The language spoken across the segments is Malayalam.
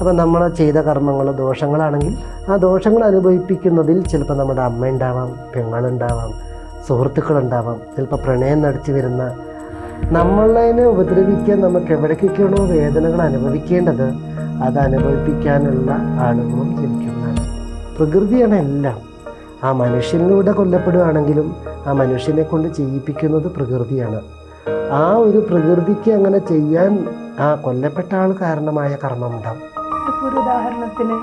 അപ്പം നമ്മൾ ചെയ്ത കർമ്മങ്ങൾ ദോഷങ്ങളാണെങ്കിൽ ആ ദോഷങ്ങൾ അനുഭവിപ്പിക്കുന്നതിൽ ചിലപ്പോൾ നമ്മുടെ അമ്മ ഉണ്ടാവാം പെങ്ങളുണ്ടാവാം സുഹൃത്തുക്കളുണ്ടാവാം ചിലപ്പോൾ പ്രണയം നടിച്ചു വരുന്ന നമ്മളതിനെ ഉപദ്രവിക്കാൻ നമുക്ക് എവിടേക്കൊക്കെയാണോ വേദനകൾ അനുഭവിക്കേണ്ടത് അത് അനുഭവിപ്പിക്കാനുള്ള ആളുകളും ജനിക്കുന്നതാണ്. പ്രകൃതിയാണ് എല്ലാം. ആ മനുഷ്യനിലൂടെ കൊല്ലപ്പെടുകയാണെങ്കിലും ആ മനുഷ്യനെ കൊണ്ട് ചെയ്യിപ്പിക്കുന്നത് പ്രകൃതിയാണ്. ആ ഒരു പ്രകൃതിക്ക് അങ്ങനെ ചെയ്യാൻ ആ കൊല്ലപ്പെട്ട ആൾ കാരണമായ കർമ്മം ഉണ്ടാവും. ഇപ്പോൾ ഒരു ഉദാഹരണത്തിന്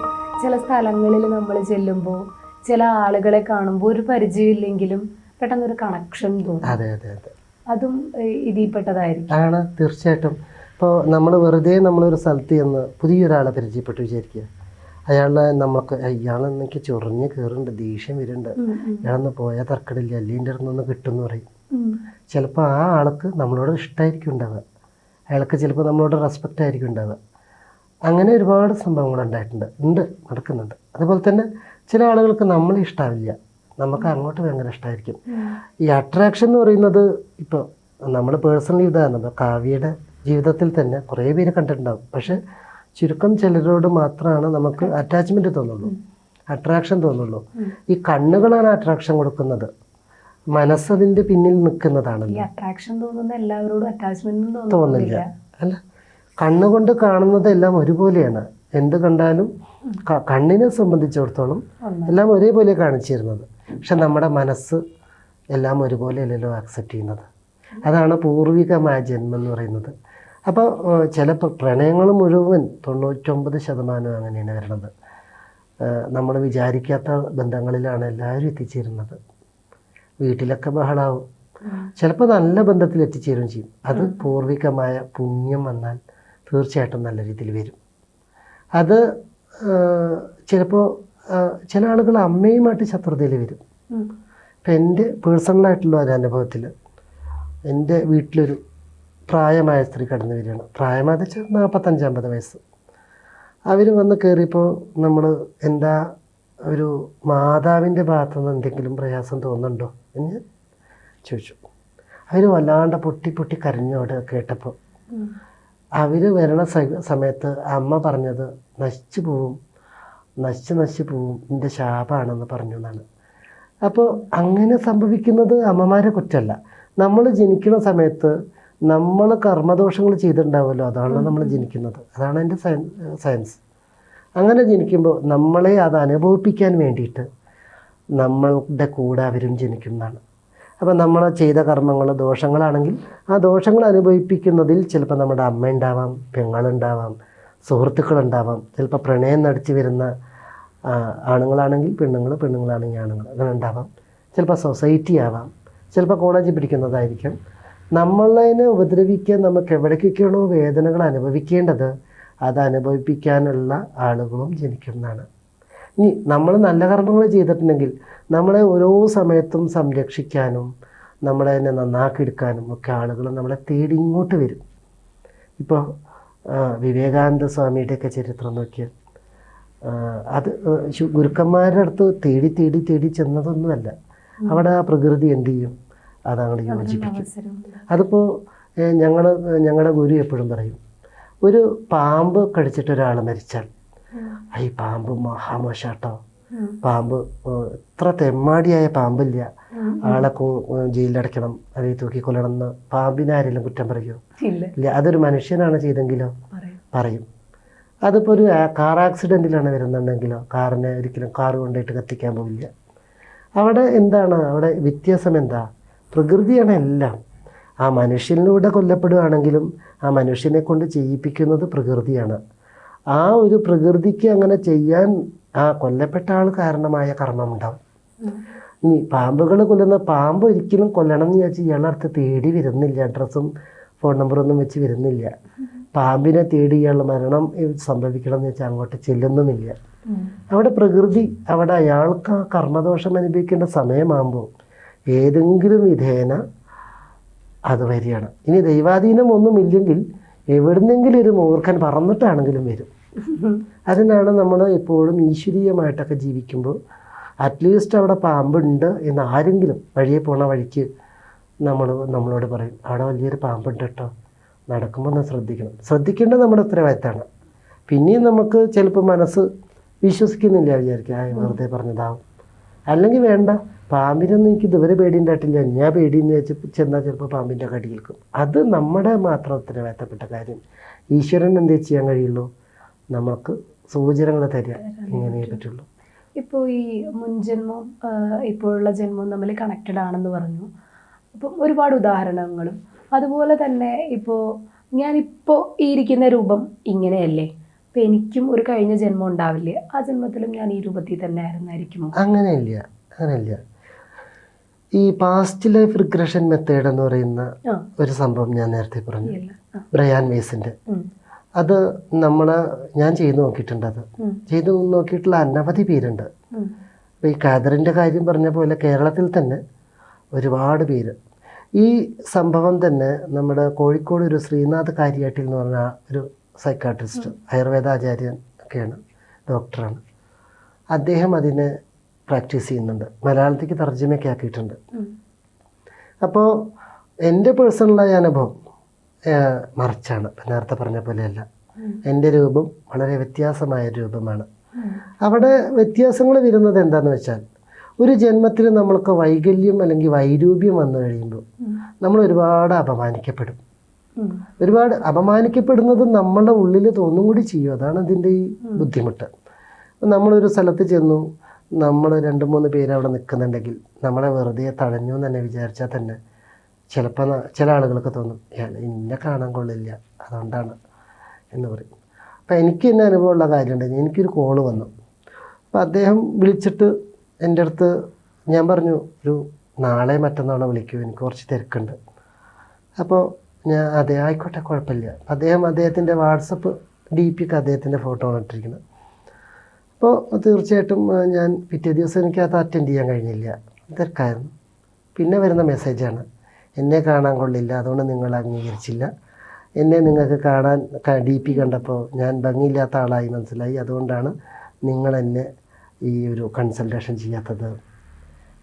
ചില സ്ഥലങ്ങളിൽ നമ്മൾ ചെല്ലുമ്പോൾ ചില ആളുകളെ കാണുമ്പോൾ ഒരു പരിചയമില്ലെങ്കിലും പെട്ടെന്നൊരു കണക്ഷൻ തോന്നും. അതെ അതെ അതെ. അതും ഇതിൽ ഇതിൽപ്പെട്ടതായിരിക്കും. ആണ് തീർച്ചയായിട്ടും. ഇപ്പോൾ നമ്മൾ വെറുതെ നമ്മളൊരു സ്ഥലത്ത് ചെന്ന് പുതിയൊരാളെ പരിചയപ്പെട്ടു വിചാരിക്കുക. അയാളെ നമ്മൾക്ക് ഇയാളെന്നൊക്കെ ചൊറിഞ്ഞ് കയറുന്നുണ്ട് ദേഷ്യം വരുന്നുണ്ട്. ഇയാളൊന്ന് പോയാൽ തർക്കടില്ല അല്ലേന്റെ അടുത്തൊന്ന് കിട്ടും കിട്ടുമെന്ന് പറയും. ചിലപ്പോൾ ആ ആൾക്ക് നമ്മളോട് ഇഷ്ടമായിരിക്കും ഉണ്ടാവുക. അയാൾക്ക് ചിലപ്പോൾ നമ്മളോട് റെസ്പെക്റ്റ് ആയിരിക്കും ഉണ്ടാവുക. അങ്ങനെ ഒരുപാട് സംഭവങ്ങൾ ഉണ്ടായിട്ടുണ്ട് ഉണ്ട് നടക്കുന്നുണ്ട്. അതുപോലെ തന്നെ ചില ആളുകൾക്ക് നമ്മൾ ഇഷ്ടമാവില്ല നമുക്ക് അങ്ങോട്ട് ഭയങ്കര ഇഷ്ടമായിരിക്കും ഈ അട്രാക്ഷൻ എന്ന് പറയുന്നത് ഇപ്പോൾ നമ്മൾ പേഴ്സണലി ഇതാണ് കാവ്യയുടെ ജീവിതത്തിൽ തന്നെ കുറേ പേര് കണ്ടിട്ടുണ്ടാവും. പക്ഷേ ചുരുക്കം ചിലരോട് മാത്രമാണ് നമുക്ക് അറ്റാച്ച്മെന്റ് തോന്നുള്ളൂ അട്രാക്ഷൻ തോന്നുള്ളൂ. ഈ കണ്ണുകളാണ് അട്രാക്ഷൻ കൊടുക്കുന്നത്. മനസ്സതിന്റെ പിന്നിൽ നിൽക്കുന്നതാണല്ലോ. അട്രാക്ഷൻ തോന്നുന്ന എല്ലാവരോടും അറ്റാച്ച്മെന്റ് തോന്നില്ല തോന്നുന്നില്ല. അല്ല കണ്ണുകൊണ്ട് കാണുന്നതെല്ലാം ഒരുപോലെയാണ്. എന്ത് കണ്ടാലും കണ്ണിനെ സംബന്ധിച്ചിടത്തോളം എല്ലാം ഒരേപോലെ കാണിച്ചിരുന്നത്. പക്ഷെ നമ്മുടെ മനസ്സ് എല്ലാം ഒരുപോലെയല്ലല്ലോ ആക്സെപ്റ്റ് ചെയ്യുന്നത്. അതാണ് പൂർവികമായ ജന്മം എന്ന് പറയുന്നത്. അപ്പോൾ ചില പ്രണയങ്ങൾ മുഴുവൻ തൊണ്ണൂറ്റൊമ്പത് ശതമാനം അങ്ങനെയാണ് വരുന്നത്. നമ്മൾ വിചാരിക്കാത്ത ബന്ധങ്ങളിലാണ് എല്ലാവരും എത്തിച്ചേരുന്നത്. വീട്ടിലൊക്കെ ബഹളാവും. ചിലപ്പോൾ നല്ല ബന്ധത്തിൽ എത്തിച്ചേരുകയും ചെയ്യും. അത് പൂർവികമായ പുണ്യം വന്നാൽ തീർച്ചയായിട്ടും നല്ല രീതിയിൽ വരും. അത് ചിലപ്പോൾ ചില ആളുകൾ അമ്മയുമായിട്ട് ശത്രുതയിൽ വരും. ഇപ്പം എന്റെ പേഴ്സണലായിട്ടുള്ള ഒരു അനുഭവത്തിൽ എന്റെ വീട്ടിലൊരു പ്രായമായ സ്ത്രീ കടന്നു വരികയാണ്. പ്രായമായത് വെച്ചാൽ നാൽപ്പത്തഞ്ചമ്പത് വയസ്സ്. അവർ വന്ന് കയറിയപ്പോൾ നമ്മൾ എന്താ ഒരു മാതാവിന്റെ ഭാഗത്തു നിന്ന് എന്തെങ്കിലും പ്രയാസം തോന്നുന്നുണ്ടോ എന്ന് ചോദിച്ചു. അവർ വല്ലാണ്ട് പൊട്ടി പൊട്ടി കരഞ്ഞോട് കേട്ടപ്പോൾ. അവർ വരണ സമയത്ത് അമ്മ പറഞ്ഞത് നശിച്ചു പോവും നശിച്ച് നശിച്ചു പോവും എന്റെ ശാപമാണെന്ന് പറഞ്ഞു എന്നാണ്. അപ്പോൾ അങ്ങനെ സംഭവിക്കുന്നത് അമ്മമാരെ കുറ്റമല്ല. നമ്മൾ ജനിക്കുന്ന സമയത്ത് നമ്മൾ കർമ്മദോഷങ്ങൾ ചെയ്തിട്ടുണ്ടാവുമല്ലോ അതാണ് നമ്മൾ ജനിക്കുന്നത്. അതാണ് എന്റെ സയൻസ്. അങ്ങനെ ജനിക്കുമ്പോൾ നമ്മളെ അത് അനുഭവിപ്പിക്കാൻ വേണ്ടിയിട്ട് നമ്മളുടെ കൂടെ അവരും ജനിക്കുന്നതാണ്. അപ്പോൾ നമ്മൾ ചെയ്ത കർമ്മങ്ങൾ ദോഷങ്ങളാണെങ്കിൽ ആ ദോഷങ്ങൾ അനുഭവിപ്പിക്കുന്നതിൽ ചിലപ്പോൾ നമ്മുടെ അമ്മ ഉണ്ടാവാം പെങ്ങളുണ്ടാവാം സുഹൃത്തുക്കളുണ്ടാവാം ചിലപ്പോൾ പ്രണയം നടിച്ചു വരുന്ന ആണുങ്ങളാണെങ്കിൽ പെണ്ണുങ്ങൾ പെണ്ണുങ്ങളാണെങ്കിൽ ആണുങ്ങൾ അങ്ങനെ ഉണ്ടാവാം. ചിലപ്പോൾ സൊസൈറ്റി ആവാം. ചിലപ്പോൾ കോളേജിൽ പിടിക്കുന്നതായിരിക്കും നമ്മളതിനെ ഉപദ്രവിക്കാൻ നമുക്ക് എവിടേക്കൊക്കെയാണോ വേദനകൾ അനുഭവിക്കേണ്ടത് അത് അനുഭവിപ്പിക്കാനുള്ള ആളുകളും ജനിക്കുന്നതാണ്. ഇനി നമ്മൾ നല്ല കർമ്മങ്ങൾ ചെയ്തിട്ടുണ്ടെങ്കിൽ നമ്മളെ ഓരോ സമയത്തും സംരക്ഷിക്കാനും നമ്മളെ തന്നെ നന്നാക്കിയെടുക്കാനും ഒക്കെ ആളുകൾ നമ്മളെ തേടി ഇങ്ങോട്ട് വരും ഇപ്പോൾ വിവേകാനന്ദ സ്വാമിയുടെയൊക്കെ ചരിത്രം നോക്കിയാൽ അത് ഗുരുക്കന്മാരുടെ അടുത്ത് തേടി തേടി തേടി ചെന്നതൊന്നുമല്ല അവിടെ ആ പ്രകൃതി എന്ത് ചെയ്യും അതങ്ങോട്ട് യോജിപ്പിക്കും. അതിപ്പോൾ ഞങ്ങൾ ഞങ്ങളുടെ ഗുരു എപ്പോഴും പറയും ഒരു പാമ്പ് കടിച്ചിട്ട് ഒരാൾ മരിച്ചാൽ ഉം. "ആ, ഈ പാമ്പ് മഹാമോശാട്ടോ. പാമ്പ് എത്ര തെമ്മാടിയായ പാമ്പില്ല. ആളെ ജയിലിലടയ്ക്കണം അല്ലെങ്കിൽ തൂക്കിക്കൊല്ലണം എന്ന് പാമ്പിനെ ആരെങ്കിലും കുറ്റം പറയുമോ ഇല്ല. അതൊരു മനുഷ്യനാണ് ചെയ്തെങ്കിലോ? പറയും. പറയും. അതിപ്പോൾ ഒരു കാർ ആക്സിഡന്റിലാണ് വരുന്നുണ്ടെങ്കിലോ? കാറിനെ ഒരിക്കലും കാർ കൊണ്ടുപോയിട്ട് കത്തിക്കാൻ പോവില്ല. അവിടെ എന്താണ്? അവിടെ വ്യത്യാസം എന്താ? പ്രകൃതിയാണ് എല്ലാം. ആ മനുഷ്യനിലൂടെ കൊല്ലപ്പെടുകയാണെങ്കിലും ആ മനുഷ്യനെ കൊണ്ട് ചെയ്യിപ്പിക്കുന്നത് പ്രകൃതിയാണ്. ആ ഒരു പ്രകൃതിക്ക് അങ്ങനെ ചെയ്യാൻ ആ കൊല്ലപ്പെട്ട ആൾ കാരണമായ കർമ്മം ഉണ്ടാവും ഇനി പാമ്പുകൾ കൊല്ലുന്ന പാമ്പ് ഒരിക്കലും കൊല്ലണം എന്ന് വിചാരിച്ച് ഇയാളുടെ അടുത്ത് തേടി വരുന്നില്ല. അഡ്രസ്സും ഫോൺ നമ്പറൊന്നും വെച്ച് വരുന്നില്ല. പാമ്പിനെ തേടി ഇയാളുടെ മരണം സംഭവിക്കണം എന്ന് വെച്ചാൽ അങ്ങോട്ട് ചെല്ലുന്നുമില്ല. അവിടെ പ്രകൃതി അവിടെ അയാൾക്ക് ആ കർമ്മദോഷം അനുഭവിക്കേണ്ട സമയമാകുമ്പോൾ ഏതെങ്കിലും വിധേന അത് വരികയാണ്. ഇനി ദൈവാധീനം ഒന്നുമില്ലെങ്കിൽ എവിടുന്നെങ്കിലും ഒരു മൂർഖൻ പറന്നിട്ടാണെങ്കിലും വരും. അതിനാണ് നമ്മൾ എപ്പോഴും ഈശ്വരീയമായിട്ടൊക്കെ ജീവിക്കുമ്പോൾ അറ്റ്ലീസ്റ്റ് അവിടെ പാമ്പുണ്ട് എന്ന് ആരെങ്കിലും വഴിയെ പോണ വഴിക്ക് നമ്മൾ നമ്മളോട് പറയും അവിടെ വലിയൊരു പാമ്പുണ്ട് കേട്ടോ നടക്കുമ്പോൾ ഒന്ന് ശ്രദ്ധിക്കണം. ശ്രദ്ധിക്കേണ്ടത് നമ്മുടെ ഉത്തരവാദിത്തമാണ്. പിന്നെയും നമുക്ക് ചിലപ്പോൾ മനസ്സ് വിശ്വസിക്കുന്നില്ല വിചാരിക്കുക വെറുതെ പറഞ്ഞതാവും. അല്ലെങ്കിൽ വേണ്ട. പാമ്പിനൊന്നും എനിക്ക് ഇതുവരെ പേടി ഉണ്ടായിട്ടില്ല. ഞാൻ പേടിയെന്ന് വെച്ച് ചെന്നാൽ ചിലപ്പോൾ പാമ്പിന്റെ കടി കേൾക്കും അത് നമ്മുടെ മാത്രം ഉത്തരവാദിത്തപ്പെട്ട കാര്യം. ഈശ്വരൻ എന്തേ ചെയ്യാൻ കഴിയുള്ളൂ? നമുക്ക് സൂചനകൾ തരിക ഇങ്ങനെ പറ്റുള്ളൂ. ഇപ്പോൾ ഈ മുൻജന്മവും ഇപ്പോഴുള്ള ജന്മവും തമ്മിൽ കണക്റ്റഡ് ആണെന്ന് പറഞ്ഞു. അപ്പം ഒരുപാട് ഉദാഹരണങ്ങളും. അതുപോലെ തന്നെ ഇപ്പോൾ ഞാനിപ്പോൾ ഈ ഇരിക്കുന്ന രൂപം ഇങ്ങനെയല്ലേ? അപ്പം എനിക്കും ഒരു കഴിഞ്ഞ ജന്മം ഉണ്ടാവില്ലേ. ആ ജന്മത്തിലും ഞാൻ ഈ രൂപത്തിൽ തന്നെ ആയിരുന്നായിരിക്കും അങ്ങനെയില്ല അങ്ങനെയില്ല. ഈ പാസ്റ്റ് ലൈഫ് റിഗ്രഷൻ മെത്തേഡ് എന്ന് പറയുന്ന ഒരു സംഭവം ഞാൻ നേരത്തെ പറഞ്ഞു. ബ്രയാൻ വേസിന്റെ അത് നമ്മൾ ഞാൻ ചെയ്തു നോക്കിയിട്ടുണ്ട് അത്. ചെയ്തു നോക്കിയിട്ടുള്ള അനവധി പേരുണ്ട്. അപ്പോൾ ഈ കാതറിന്റെ കാര്യം പറഞ്ഞ പോലെ കേരളത്തിൽ തന്നെ ഒരുപാട് പേര്. ഈ സംഭവം തന്നെ നമ്മുടെ കോഴിക്കോട് ഒരു ശ്രീനാഥ് കാര്യാട്ടിൽ എന്ന് പറഞ്ഞ ഒരു സൈക്കാട്രിസ്റ്റ് ആയുർവേദാചാര്യൻ ഒക്കെയാണ് ഡോക്ടറാണ്. അദ്ദേഹം അതിനെ പ്രാക്ടീസ് ചെയ്യുന്നുണ്ട്. മലയാളത്തേക്ക് തർജമയൊക്കെ ആക്കിയിട്ടുണ്ട്. അപ്പോൾ എന്റെ പേഴ്സണലായ അനുഭവം മറിച്ചാണ്. നേരത്തെ പറഞ്ഞ പോലെയല്ല. എന്റെ രൂപം വളരെ വ്യത്യാസമായ രൂപമാണ്. അവിടെ വ്യത്യാസങ്ങൾ വരുന്നത് എന്താണെന്ന് വെച്ചാൽ ഒരു ജന്മത്തിൽ നമ്മൾക്ക് വൈകല്യം അല്ലെങ്കിൽ വൈരൂപ്യം വന്നു കഴിയുമ്പോൾ നമ്മൾ ഒരുപാട് അപമാനിക്കപ്പെടും. ഒരുപാട് അപമാനിക്കപ്പെടുന്നത് നമ്മളുടെ ഉള്ളിൽ തോന്നും കൂടി ചെയ്യും. അതാണ് ഇതിന്റെ ഈ ബുദ്ധിമുട്ട്. നമ്മളൊരു സ്ഥലത്ത് ചെന്നു നമ്മൾ രണ്ട് മൂന്ന് പേര് അവിടെ നിൽക്കുന്നുണ്ടെങ്കിൽ നമ്മളെ വെറുതെ തടഞ്ഞു എന്ന് തന്നെ വിചാരിച്ചാൽ തന്നെ ചിലപ്പോൾ ചില ആളുകൾക്ക് തോന്നും എന്നെ കാണാൻ കൊള്ളില്ല അതുകൊണ്ടാണ് എന്ന് പറയും. അപ്പം എനിക്ക് തന്നെ അനുഭവമുള്ള കാര്യമുണ്ട്. എനിക്കൊരു കോൾ വന്നു. അപ്പം അദ്ദേഹം വിളിച്ചിട്ട് എന്റെ അടുത്ത് ഞാൻ പറഞ്ഞു ഒരു നാളെ മറ്റന്നാളെ വിളിക്കൂ എനിക്ക് കുറച്ച് തിരക്കുണ്ട്. അപ്പോൾ ഞാൻ അതെ ആയിക്കോട്ടെ കുഴപ്പമില്ല. അദ്ദേഹം അദ്ദേഹത്തിന്റെ വാട്സപ്പ് ഡി പിക്ക് അദ്ദേഹത്തിന്റെ ഫോട്ടോ ആണ് ഇട്ടിരിക്കുന്നത്. അപ്പോൾ തീർച്ചയായിട്ടും ഞാൻ പിറ്റേ ദിവസം എനിക്ക് അത് അറ്റൻഡ് ചെയ്യാൻ കഴിഞ്ഞില്ല. തിരക്കായിരുന്നു. പിന്നെ വരുന്ന മെസ്സേജാണ് എന്നെ കാണാൻ കൊള്ളില്ല അതുകൊണ്ട് നിങ്ങൾ അംഗീകരിച്ചില്ല. എന്നെ നിങ്ങൾക്ക് കാണാൻ ഡി പി കണ്ടപ്പോൾ ഞാൻ ഭംഗിയില്ലാത്ത ആളായി മനസ്സിലായി. അതുകൊണ്ടാണ് നിങ്ങൾ എന്നെ ഈ ഒരു കൺസൾട്ടേഷൻ ചെയ്യാത്തത്.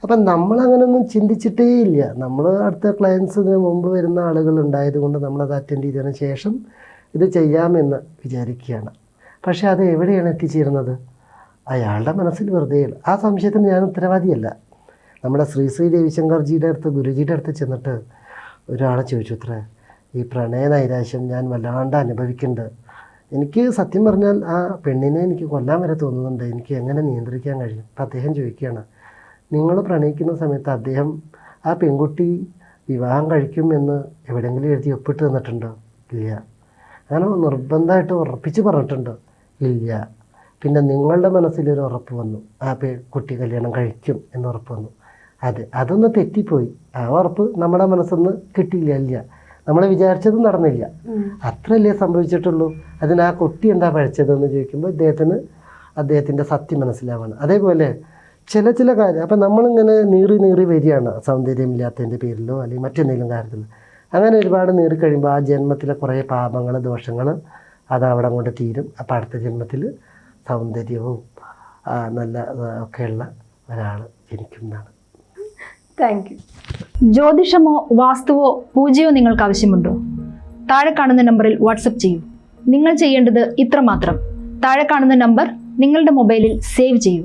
അപ്പം നമ്മളങ്ങനൊന്നും ചിന്തിച്ചിട്ടേ ഇല്ല. നമ്മൾ അടുത്ത ക്ലയൻസിന് മുമ്പ് വരുന്ന ആളുകൾ ഉണ്ടായതുകൊണ്ട് നമ്മളത് അറ്റൻഡ് ചെയ്തതിന് ശേഷം ഇത് ചെയ്യാമെന്ന് വിചാരിക്കുകയാണ്. പക്ഷേ അത് എവിടെയാണ് എത്തിച്ചേരുന്നത് അയാളുടെ മനസ്സിൽ വെറുതെ ആ സംശയത്തിന് ഞാൻ ഉത്തരവാദിയല്ല. നമ്മുടെ ശ്രീ ശ്രീ രവിശങ്കർജിയുടെ അടുത്ത് ഗുരുജിയുടെ അടുത്ത് ചെന്നിട്ട് ഒരാളെ ചോദിച്ചു അത്ര ഈ പ്രണയ നൈരാശ്യം ഞാൻ വല്ലാണ്ട് അനുഭവിക്കുന്നുണ്ട്. എനിക്ക് സത്യം പറഞ്ഞാൽ ആ പെണ്ണിനെ എനിക്ക് കൊല്ലാൻ വരെ തോന്നുന്നുണ്ട്. എനിക്ക് എങ്ങനെ നിയന്ത്രിക്കാൻ കഴിയും? അപ്പം അദ്ദേഹം ചോദിക്കുകയാണ് നിങ്ങൾ പ്രണയിക്കുന്ന സമയത്ത് അദ്ദേഹം ആ പെൺകുട്ടി വിവാഹം കഴിക്കുമെന്ന് എവിടെയെങ്കിലും എഴുതി ഒപ്പിട്ട് തന്നിട്ടുണ്ടോ. ഇല്ല. അങ്ങനെ നിർബന്ധമായിട്ട് ഉറപ്പിച്ച് പറഞ്ഞിട്ടുണ്ടോ. ഇല്ല. പിന്നെ നിങ്ങളുടെ മനസ്സിലൊരു ഉറപ്പ് വന്നു. ആ പേ കുട്ടി കല്യാണം കഴിക്കും എന്ന് ഉറപ്പ് വന്നു. അതെ അതൊന്ന് തെറ്റിപ്പോയി. ആ ഉറപ്പ് നമ്മുടെ മനസ്സൊന്ന് കിട്ടിയില്ല ഇല്ല. നമ്മൾ വിചാരിച്ചത് നടന്നില്ല. അത്രയല്ലേ സംഭവിച്ചിട്ടുള്ളൂ? അതിന് ആ കുട്ടി എന്താ പഴിച്ചതെന്ന് ചോദിക്കുമ്പോൾ ഇദ്ദേഹത്തിന് അദ്ദേഹത്തിന്റെ സത്യം മനസ്സിലാവണം. അതേപോലെ ചില ചില കാര്യം അപ്പം നമ്മളിങ്ങനെ നീറി നീറി വരികയാണ് സൗന്ദര്യമില്ലാത്തതിന്റെ പേരിലോ അല്ലെങ്കിൽ മറ്റെന്തെങ്കിലും കാര്യത്തിൽ അങ്ങനെ ഒരുപാട് നീറി കഴിയുമ്പോൾ ആ ജന്മത്തിലെ കുറേ പാപങ്ങൾ ദോഷങ്ങൾ അത് അവിടെ കൊണ്ട് തീരും. അപ്പം അടുത്ത ജന്മത്തിൽ സൗന്ദര്യവും നല്ല ഒക്കെയുള്ള ഒരാൾ ജനിക്കുന്നതാണ് താങ്ക് യു ജ്യോതിഷമോ വാസ്തുവോ പൂജയോ നിങ്ങൾക്ക് ആവശ്യമുണ്ടോ? താഴെ കാണുന്ന നമ്പറിൽ വാട്സപ്പ് ചെയ്യൂ. നിങ്ങൾ ചെയ്യേണ്ടത് ഇത്രമാത്രം. താഴെ കാണുന്ന നമ്പർ നിങ്ങളുടെ മൊബൈലിൽ സേവ് ചെയ്യൂ.